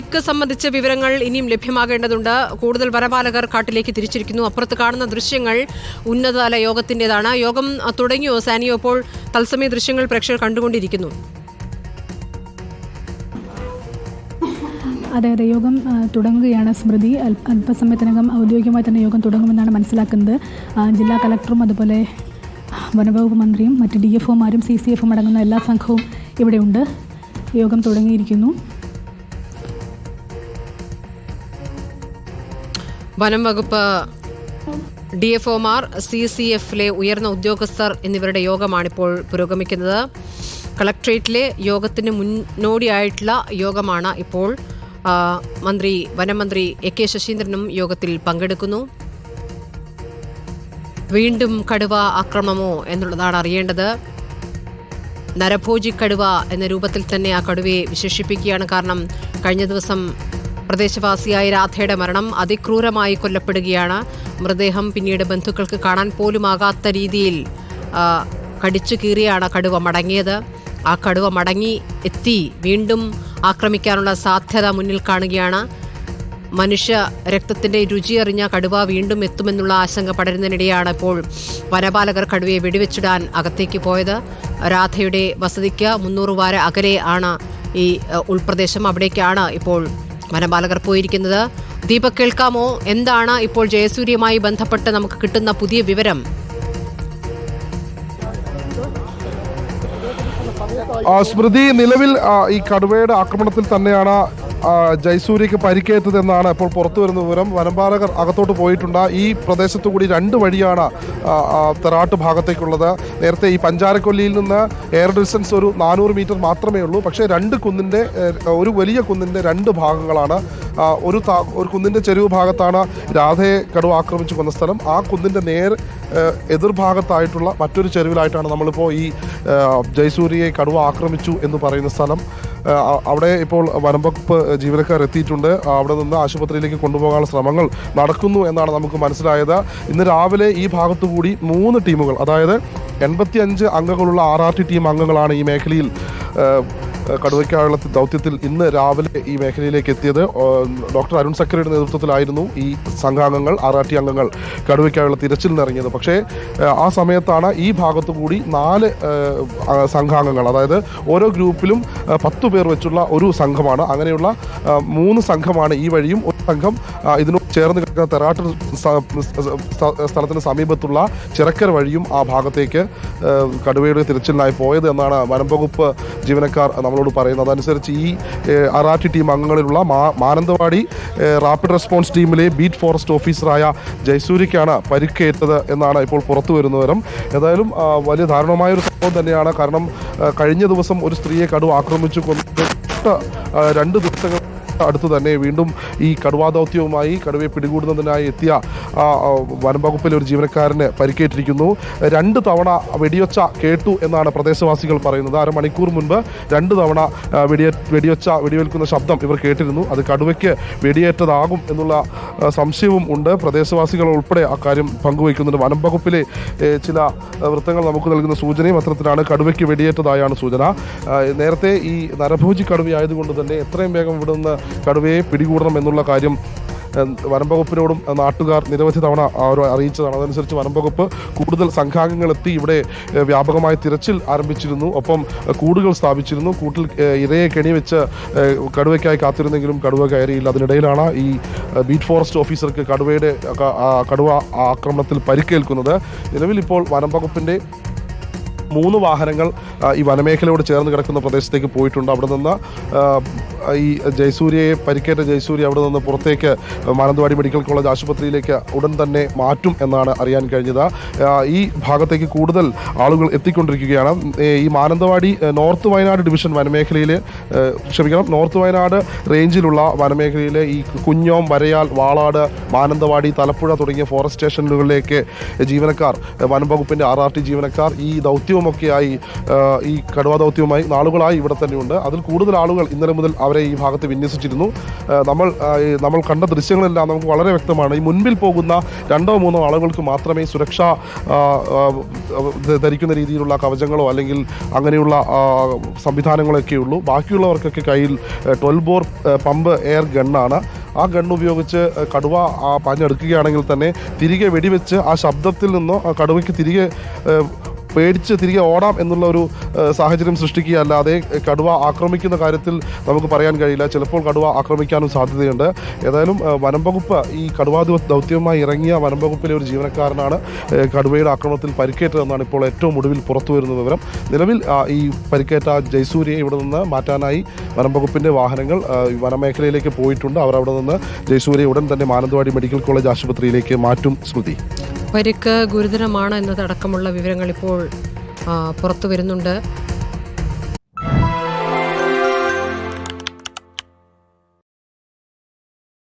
ഇക്ക് സംബന്ധിച്ച വിവരങ്ങൾ ഇനിയും ലഭ്യമാകേണ്ടതുണ്ട്. കൂടുതൽ വനപാലകർ കാട്ടിലേക്ക് തിരിച്ചിരിക്കുന്നു. അപ്പുറത്ത് കാണുന്ന ദൃശ്യങ്ങൾ ഉന്നതതല യോഗത്തിന്റെതാണ്. യോഗം തുടങ്ങിയോ സാനിയോ? ഇപ്പോൾ തത്സമയ ദൃശ്യങ്ങൾ പ്രേക്ഷകർ കണ്ടുകൊണ്ടിരിക്കുന്നു. അതെ അതെ. യോഗം തുടങ്ങുകയാണ് സ്മൃതി. അല്പസമയത്തിനകം ഔദ്യോഗികമായി തന്നെ യോഗം തുടങ്ങുമെന്നാണ് മനസ്സിലാക്കുന്നത്. ജില്ലാ കളക്ടറും അതുപോലെ വനവകുപ്പ് മന്ത്രിയും മറ്റ് ഡി എഫ് ഒമാരും സി സി എഫും അടങ്ങുന്ന എല്ലാ സംഘവും ഇവിടെയുണ്ട്. യോഗം തുടങ്ങിയിരിക്കുന്നു. വനം വകുപ്പ് ഡി എഫ് ഒമാർ സി സി എഫിലെ ഉയർന്ന ഉദ്യോഗസ്ഥർ എന്നിവരുടെ യോഗമാണിപ്പോൾ പുരോഗമിക്കുന്നത്. കളക്ട്രേറ്റിലെ യോഗത്തിന് മുന്നോടിയായിട്ടുള്ള യോഗമാണ് ഇപ്പോൾ മന്ത്രി വനമന്ത്രി എ കെ ശശീന്ദ്രനും യോഗത്തിൽ പങ്കെടുക്കുന്നു. വീണ്ടും കടുവ ആക്രമമോ എന്നുള്ളതാണ് അറിയേണ്ടത്. നരഭോജി കടുവ എന്ന രൂപത്തിൽ തന്നെ ആ കടുവയെ വിശേഷിപ്പിക്കുകയാണ്. കാരണം കഴിഞ്ഞ ദിവസം പ്രദേശവാസിയായ രാധയുടെ മരണം അതിക്രൂരമായി കൊല്ലപ്പെടുകയാണ്. മൃതദേഹം പിന്നീട് ബന്ധുക്കൾക്ക് കാണാൻ പോലുമാകാത്ത രീതിയിൽ കടിച്ചു കീറിയാണ് കടുവ മടങ്ങിയത്. ആ കടുവ മടങ്ങി എത്തി വീണ്ടും ആക്രമിക്കാനുള്ള സാധ്യത മുന്നിൽ കാണുകയാണ്. മനുഷ്യ രക്തത്തിന്റെ രുചിയറിഞ്ഞ കടുവ വീണ്ടും എത്തുമെന്നുള്ള ആശങ്ക പടരുന്നതിനിടെയാണ് ഇപ്പോൾ വനപാലകർ കടുവയെ വെടിവെച്ചിടാൻ അകത്തേക്ക് പോയത്. രാധയുടെ വസതിക്ക് മുന്നൂറ് വാര അകലെ ആണ് ഈ ഉൾപ്രദേശം. അവിടേക്കാണ് ഇപ്പോൾ വനപാലകർ പോയിരിക്കുന്നത്. ദീപക് കേൾക്കാമോ? എന്താണ് ഇപ്പോൾ ജയസൂര്യയുമായി ബന്ധപ്പെട്ട് നമുക്ക് കിട്ടുന്ന പുതിയ വിവരം? സ്മൃതി നിലവിൽ ഈ കടുവയുടെ ആക്രമണത്തിൽ തന്നെയാണ് ജയസൂര്യക്ക് പരിക്കേറ്റത് എന്നാണ് ഇപ്പോൾ പുറത്തു വരുന്ന വിവരം. വനപാലകർ അകത്തോട്ട് പോയിട്ടുണ്ട്. ഈ പ്രദേശത്തു കൂടി രണ്ട് വഴിയാണ് തെറാട്ട് ഭാഗത്തേക്കുള്ളത്. നേരത്തെ ഈ പഞ്ചാരക്കൊല്ലിയിൽ നിന്ന് എയർ ഡിസ്റ്റൻസ് ഒരു നാനൂറ് മീറ്റർ മാത്രമേ ഉള്ളൂ. പക്ഷേ രണ്ട് കുന്നിന്റെ ഒരു വലിയ കുന്നിന്റെ രണ്ട് ഭാഗങ്ങളാണ്. ഒരു താ ഒരു കുന്നിന്റെ ചെരുവ് ഭാഗത്താണ് രാധയെ കടുവ ആക്രമിച്ചു കൊന്ന സ്ഥലം. ആ കുന്നിന്റെ നേർ എതിർഭാഗത്തായിട്ടുള്ള മറ്റൊരു ചെരുവിലായിട്ടാണ് നമ്മളിപ്പോൾ ഈ ജയ്സൂരിയെ കടുവ ആക്രമിച്ചു എന്ന് പറയുന്ന സ്ഥലം. അവിടെ ഇപ്പോൾ വനം വകുപ്പ് ജീവനക്കാർ എത്തിയിട്ടുണ്ട്. അവിടെ നിന്ന് ആശുപത്രിയിലേക്ക് കൊണ്ടുപോകാനുള്ള ശ്രമങ്ങൾ നടക്കുന്നു എന്നാണ് നമുക്ക് മനസ്സിലായത്. ഇന്ന് രാവിലെ ഈ ഭാഗത്തു കൂടി മൂന്ന് ടീമുകൾ അതായത് എൺപത്തി അഞ്ച് അംഗങ്ങളുള്ള ആർ ആർ ടി ടീം അംഗങ്ങളാണ് ഈ മേഖലയിൽ കടുവയ്ക്കായുള്ള ദൗത്യത്തിൽ ഇന്ന് രാവിലെ ഈ മേഖലയിലേക്ക് എത്തിയത് ഡോക്ടർ അരുൺ സക്കറിയുടെ നേതൃത്വത്തിലായിരുന്നു ഈ സംഘാംഗങ്ങൾ ആർ അംഗങ്ങൾ കടുവയ്ക്കായുള്ള തിരച്ചിൽ നിറങ്ങിയത് പക്ഷേ ആ സമയത്താണ് ഈ ഭാഗത്തു കൂടി നാല് സംഘാംഗങ്ങൾ അതായത് ഓരോ ഗ്രൂപ്പിലും പത്തു പേർ വെച്ചുള്ള ഒരു സംഘമാണ്. അങ്ങനെയുള്ള മൂന്ന് സംഘമാണ് ഈ വഴിയും ഒരു സംഘം ഇതിനു ചേർന്ന് കിടക്കുന്ന തെറാട്ട് സ്ഥലത്തിന് സമീപത്തുള്ള ചിറക്കർ വഴിയും ആ ഭാഗത്തേക്ക് കടുവയുടെ തിരച്ചിലിനായി പോയത് എന്നാണ് വനംവകുപ്പ് ജീവനക്കാർ നമ്മളോട് പറയുന്നത്. അതനുസരിച്ച് ഈ അറാറ്റി ടീം അംഗങ്ങളിലുള്ള മാനന്തവാടി റാപ്പിഡ് റെസ്പോൺസ് ടീമിലെ ബീറ്റ് ഫോറസ്റ്റ് ഓഫീസറായ ജയസൂരിക്കാണ് പരിക്കേറ്റത് എന്നാണ് ഇപ്പോൾ പുറത്തു വരുന്നവരും. ഏതായാലും വലിയ ദാരുണമായ ഒരു സംഭവം തന്നെയാണ്. കാരണം കഴിഞ്ഞ ദിവസം ഒരു സ്ത്രീയെ കടുവ ആക്രമിച്ചു കൊണ്ട് രണ്ട് ദിവസങ്ങൾ അടുത്ത് തന്നെ വീണ്ടും ഈ കടുവാ ദൗത്യവുമായി കടുവയെ പിടികൂടുന്നതിനായി എത്തിയ ആ, ആ, വനം വകുപ്പിലെ ഒരു ജീവനക്കാരന് പരിക്കേറ്റിരിക്കുന്നു. രണ്ട് തവണ വെടിയൊച്ച കേട്ടു എന്നാണ് പ്രദേശവാസികൾ പറയുന്നത്. അരമണിക്കൂർ മുൻപ് രണ്ട് തവണ വെടിയ വെടിയൊച്ച വെടിവെൽക്കുന്ന ശബ്ദം ഇവർ കേട്ടിരുന്നു. അത് കടുവയ്ക്ക് വെടിയേറ്റതാകും എന്നുള്ള സംശയവും ഉണ്ട്. പ്രദേശവാസികൾ ഉൾപ്പെടെ അക്കാര്യം പങ്കുവയ്ക്കുന്നുണ്ട്. വനം വകുപ്പിലെ ചില വൃത്തങ്ങൾ നമുക്ക് നൽകുന്ന സൂചനയും അത്തരത്തിലാണ്. കടുവയ്ക്ക് വെടിയേറ്റതായാണ് സൂചന. നേരത്തെ ഈ നരഭോജി കടുവയായതുകൊണ്ട് തന്നെ എത്രയും വേഗം ഇവിടെ നിന്ന് കടുവയെ പിടികൂടണം എന്നുള്ള കാര്യം ഏഹ്, വനം വകുപ്പിനോടും ഏഹ്, നാട്ടുകാർ നിരവധി തവണ അറിയിച്ചതാണ്. അതനുസരിച്ച് വനംവകുപ്പ് കൂടുതൽ സംഘാംഗങ്ങൾ എത്തി ഇവിടെ വ്യാപകമായ തിരച്ചിൽ ആരംഭിച്ചിരുന്നു. ഒപ്പം കൂടുകൾ സ്ഥാപിച്ചിരുന്നു. കൂട്ടിൽ ഇരയെ കെണിവെച്ച് കടുവയ്ക്കായി കാത്തിരുന്നെങ്കിലും കടുവ കയറിയില്ല. അതിനിടയിലാണ് ഈ ബീറ്റ് ഫോറസ്റ്റ് ഓഫീസർക്ക് കടുവയുടെ കടുവ ആക്രമണത്തിൽ പരിക്കേൽക്കുന്നത്. നിലവിൽ ഇപ്പോൾ വനം വകുപ്പിന്റെ മൂന്ന് വാഹനങ്ങൾ ഈ വനമേഖലയോട് ചേർന്ന് കിടക്കുന്ന പ്രദേശത്തേക്ക് പോയിട്ടുണ്ട്. അവിടെ നിന്ന് ഈ ജയസൂര്യയെ പരിക്കേറ്റ ജയസൂര്യ അവിടെ നിന്ന് പുറത്തേക്ക് മാനന്തവാടി മെഡിക്കൽ കോളേജ് ആശുപത്രിയിലേക്ക് ഉടൻ തന്നെ മാറ്റും എന്നാണ് അറിയാൻ കഴിഞ്ഞത്. ഈ ഭാഗത്തേക്ക് കൂടുതൽ ആളുകൾ എത്തിക്കൊണ്ടിരിക്കുകയാണ്. ഈ മാനന്തവാടി നോർത്ത് വയനാട് ഡിവിഷൻ വനമേഖലയിലെ ക്ഷമിക്കണം നോർത്ത് വയനാട് റേഞ്ചിലുള്ള വനമേഖലയിലെ ഈ കുഞ്ഞോം വരയാൽ വാളാട് മാനന്തവാടി തലപ്പുഴ തുടങ്ങിയ ഫോറസ്റ്റ് സ്റ്റേഷനുകളിലേക്ക് ജീവനക്കാർ വനം വകുപ്പിന്റെ ആർ ആർ ടി ജീവനക്കാർ ഈ ദൗത്യവുമായി ദൗത്യവുമൊക്കെയായി ഈ കടുവാ ദൗത്യവുമായി നാളുകളായി ഇവിടെ തന്നെയുണ്ട്. അതിൽ കൂടുതൽ ആളുകൾ ഇന്നലെ മുതൽ അവരെ ഈ ഭാഗത്ത് വിന്യസിച്ചിരുന്നു. നമ്മൾ നമ്മൾ കണ്ട ദൃശ്യങ്ങളെല്ലാം നമുക്ക് വളരെ വ്യക്തമാണ്. ഈ മുൻപിൽ പോകുന്ന രണ്ടോ മൂന്നോ ആളുകൾക്ക് മാത്രമേ സുരക്ഷ ധരിക്കുന്ന രീതിയിലുള്ള കവചങ്ങളോ അല്ലെങ്കിൽ അങ്ങനെയുള്ള സംവിധാനങ്ങളൊക്കെ ഉള്ളൂ. ബാക്കിയുള്ളവർക്കൊക്കെ കയ്യിൽ ട്വൽവ് ബോർ പമ്പ് എയർ ഗണ്ണാണ്. ആ ഗണ്ണ് ഉപയോഗിച്ച് കടുവ പാഞ്ഞെടുക്കുകയാണെങ്കിൽ തന്നെ തിരികെ വെടിവെച്ച് ആ ശബ്ദത്തിൽ നിന്നോ ആ കടുവയ്ക്ക് തിരികെ പേടിച്ച് തിരികെ ഓടാം എന്നുള്ള ഒരു സാഹചര്യം സൃഷ്ടിക്കുക അല്ലാതെ കടുവ ആക്രമിക്കുന്ന കാര്യത്തിൽ നമുക്ക് പറയാൻ കഴിയില്ല. ചിലപ്പോൾ കടുവ ആക്രമിക്കാനും സാധ്യതയുണ്ട്. ഏതായാലും വനം വകുപ്പ് ഈ കടുവാ ദൗത്യവുമായി ഇറങ്ങിയ വനം വകുപ്പിലെ ഒരു ജീവനക്കാരനാണ് കടുവയുടെ ആക്രമണത്തിൽ പരിക്കേറ്റതെന്നാണ് ഇപ്പോൾ ഏറ്റവും ഒടുവിൽ പുറത്തു വരുന്ന വിവരം. നിലവിൽ ഈ പരിക്കേറ്റ ജയസൂര്യയെ ഇവിടെ നിന്ന് മാറ്റാനായി വനം വകുപ്പിന്റെ വാഹനങ്ങൾ വനമേഖലയിലേക്ക് പോയിട്ടുണ്ട്. അവർ അവിടെ നിന്ന് ജയസൂര്യ ഉടൻ തന്നെ മാനന്തവാടി മെഡിക്കൽ കോളേജ് ആശുപത്രിയിലേക്ക് മാറ്റും സ്മൃതി. പരിക്ക് ഗുരുതരമാണ് എന്നതടക്കമുള്ള വിവരങ്ങൾ ഇപ്പോൾ പുറത്തു വരുന്നുണ്ട്.